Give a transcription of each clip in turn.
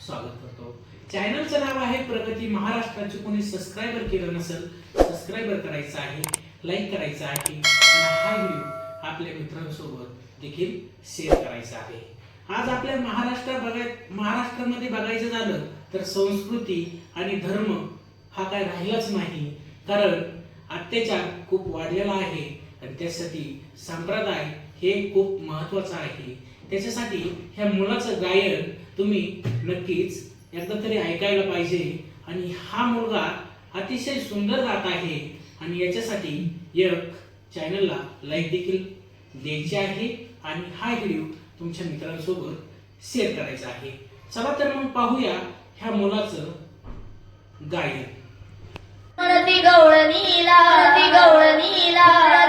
स्वागत करतो. चॅनलचं नाव आहे प्रगती महाराष्ट्राचे. कोणी सबस्क्रायबर केलं नसेल सबस्क्रायबर करायचं आहे लाईक करायचं आहे आणि हा व्हिडिओ आपल्या मित्रांसोबत देखील शेअर करायचा आहे. आज आपल्या महाराष्ट्र बघाय महाराष्ट्रामध्ये बघायचं झालं तर संस्कृती आणि धर्म हा काय राहिलाच नाही. कारण अत्याचार खूप वाढलेला आहे. आणि त्यासाठी संप्रदाय हे खूप महत्वाचं आहे. त्याच्यासाठी ह्या मुलाचं गायन तुम्ही नक्कीच एकदा तरी ऐकायला पाहिजे. आणि हा मुलगा अतिशय सुंदर गात आहे. आणि याच्यासाठी एक चॅनलला लाईक देखील द्यायची आहे. आणि हा व्हिडिओ तुमच्या मित्रांसोबत शेअर करायचा आहे. चला तर मग पाहूया ह्या मुलाचं गायन. गवळणीला गवळणीला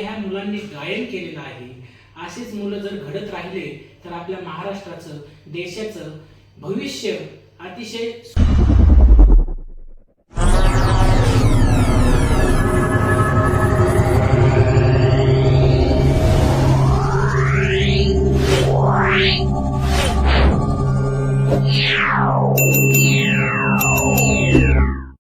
ह्या मुलांनी गायन केलेलं आहे. असेच मुलं जर घडत राहिले तर आपल्या महाराष्ट्राचं देशाचं भविष्य अतिशय